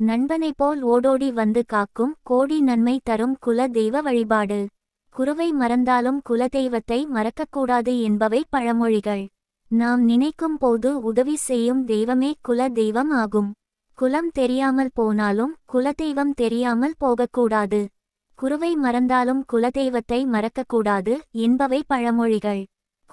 நண்பனைப் போல் ஓடோடி வந்து காக்கும் கோடி நன்மை தரும் குல தெய்வ வழிபாடு. குருவை மறந்தாலும் குலதெய்வத்தை மறக்கக்கூடாது என்பவை பழமொழிகள். நாம் நினைக்கும் போது உதவி செய்யும் தெய்வமே குல தெய்வம் ஆகும். குலம் தெரியாமல் போனாலும் குலதெய்வம் தெரியாமல் போகக்கூடாது. குருவை மறந்தாலும் குலதெய்வத்தை மறக்கக்கூடாது என்பவை பழமொழிகள்.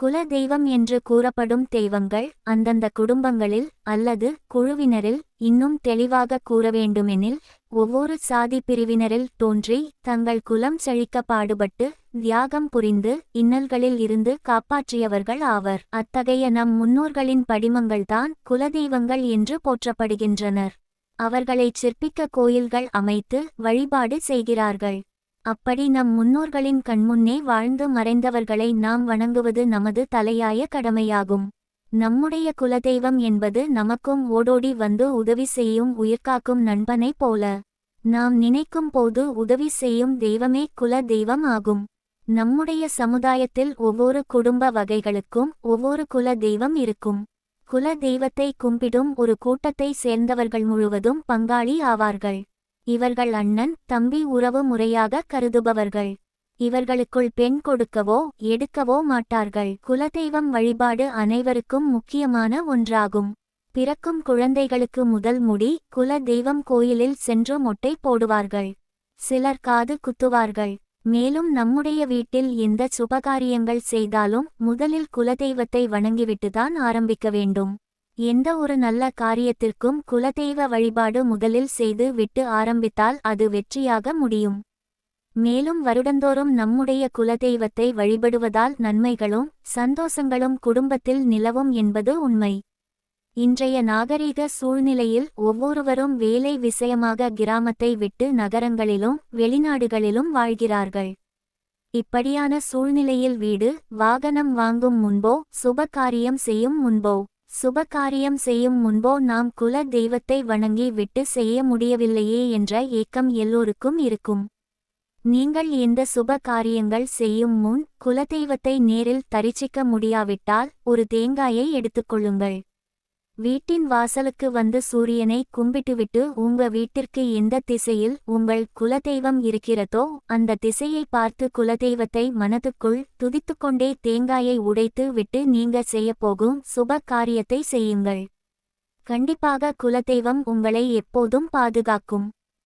குல தெய்வம் என்று கூறப்படும் தெய்வங்கள் அந்தந்த குடும்பங்களில் அல்லது குழுவினரில் இன்னும் தெளிவாக கூற வேண்டுமெனில் ஒவ்வொரு சாதி பிரிவினரில் தோன்றி தங்கள் குலம் செழிக்க பாடுபட்டு தியாகம் புரிந்து இன்னல்களில் இருந்து காப்பாற்றியவர்கள் ஆவர். அத்தகைய நம் முன்னோர்களின் படிமங்கள்தான் குலதெய்வங்கள் என்று போற்றப்படுகின்றனர். அவர்களைச் சிற்பிக்க கோயில்கள் அமைத்து வழிபாடு செய்கிறார்கள். அப்படி நம் முன்னோர்களின் கண்முன்னே வாழ்ந்து மறைந்தவர்களை நாம் வணங்குவது நமது தலையாய கடமையாகும். நம்முடைய குலதெய்வம் என்பது நமக்கும் ஓடோடி வந்து உதவி செய்யும் உயிர்காக்கும் நண்பனைப் போல. நாம் நினைக்கும் போது உதவி செய்யும் தெய்வமே குல தெய்வம் ஆகும். நம்முடைய சமுதாயத்தில் ஒவ்வொரு குடும்ப வகைகளுக்கும் ஒவ்வொரு குல தெய்வம் இருக்கும். குல தெய்வத்தை கும்பிடும் ஒரு கூட்டத்தை சேர்ந்தவர்கள் முழுவதும் பங்காளி ஆவார்கள். இவர்கள் அண்ணன் தம்பி உறவு முறையாக கருதுபவர்கள். இவர்களுக்குள் பெண் கொடுக்கவோ எடுக்கவோ மாட்டார்கள். குலதெய்வம் வழிபாடு அனைவருக்கும் முக்கியமான ஒன்றாகும். பிறக்கும் குழந்தைகளுக்கு முதல் முடி குல தெய்வம் கோயிலில் சென்று மொட்டை போடுவார்கள். சிலர் காது குத்துவார்கள். மேலும் நம்முடைய வீட்டில் எந்த சுபகாரியங்கள் செய்தாலும் முதலில் குலதெய்வத்தை வணங்கிவிட்டுதான் ஆரம்பிக்க வேண்டும். எந்த ஒரு நல்ல காரியத்திற்கும் குலதெய்வ வழிபாடு முதலில் செய்து விட்டு ஆரம்பித்தால் அது வெற்றியாக முடியும். மேலும் வருடந்தோறும் நம்முடைய குலதெய்வத்தை வழிபடுவதால் நன்மைகளும் சந்தோஷங்களும் குடும்பத்தில் நிலவும் என்பது உண்மை. இன்றைய நாகரீக சூழ்நிலையில் ஒவ்வொருவரும் வேலை விஷயமாக கிராமத்தை விட்டு நகரங்களிலும் வெளிநாடுகளிலும் வாழ்கிறார்கள். இப்படியான சூழ்நிலையில் வீடு வாகனம் வாங்கும் முன்போ சுபகாரியம் செய்யும் முன்போ சுபகாரியம் செய்யும் முன்போ நாம் குல தெய்வத்தை வணங்கி விட்டு செய்ய முடியவில்லையே என்ற ஏக்கம் எல்லோருக்கும் இருக்கும். நீங்கள் இந்த சுப காரியங்கள் செய்யும் முன் குலதெய்வத்தை நேரில் தரிசிக்க முடியாவிட்டால் ஒரு தேங்காயை எடுத்துக்கொள்ளுங்கள். வீட்டின் வாசலுக்கு வந்து சூரியனை கும்பிட்டுவிட்டு உங்க வீட்டிற்கு எந்த திசையில் உங்கள் குலதெய்வம் இருக்கிறதோ அந்த திசையை பார்த்து குலதெய்வத்தை மனதுக்குள் துதித்துக்கொண்டே தேங்காயை உடைத்து விட்டு நீங்க செய்யப்போகும் சுப காரியத்தை செய்யுங்கள். கண்டிப்பாக குலதெய்வம் உங்களை எப்போதும் பாதுகாக்கும்.